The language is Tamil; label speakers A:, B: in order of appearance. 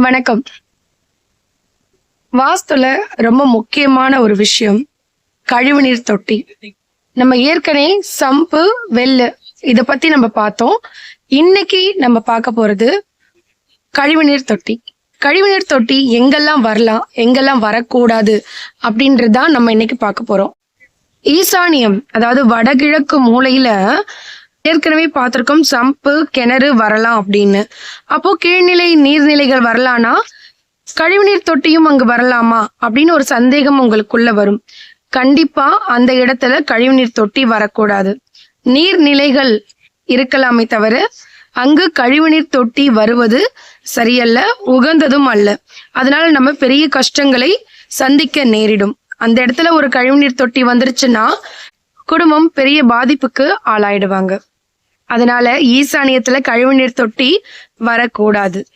A: வணக்கம். வாஸ்துல ரொம்ப முக்கியமான ஒரு விஷயம் கழிவுநீர் தொட்டி. நம்ம ஏற்கனவே சம்பு வெள்ளு இத பத்தி நம்ம பார்த்தோம். இன்னைக்கு நம்ம பார்க்க போறது கழிவுநீர் தொட்டி. கழிவுநீர் தொட்டி எங்கெல்லாம் வரலாம் எங்கெல்லாம் வரக்கூடாது அப்படின்றதான் நம்ம இன்னைக்கு பார்க்க போறோம். ஈசானியம் அதாவது வடகிழக்கு மூலையில ஏற்கனவே பார்த்திருக்கோம் சம்பு கிணறு வரலாம் அப்படின்னு. அப்போ கீழ்நிலை நீர்நிலைகள் வரலானா? கழிவுநீர் தொட்டியும் அங்கு வரலாமா? அப்படின்னு ஒரு சந்தேகம் உங்களுக்குள்ள வரும். கண்டிப்பா அந்த இடத்துல கழிவுநீர் தொட்டி வரக்கூடாது. நீர்நிலைகள் இருக்கலாமே தவிர அங்கு கழிவுநீர் தொட்டி வருவது சரியல்ல உகந்ததும் அல்ல. அதனால நம்ம பெரிய கஷ்டங்களை சந்திக்க நேரிடும். அந்த இடத்துல ஒரு கழிவுநீர் தொட்டி வந்துருச்சுன்னா குடும்பம் பெரிய பாதிப்புக்கு ஆளாயிடுவாங்க. அதனால ஈசானியத்துல கழிவுநீர் தொட்டி வரக்கூடாது.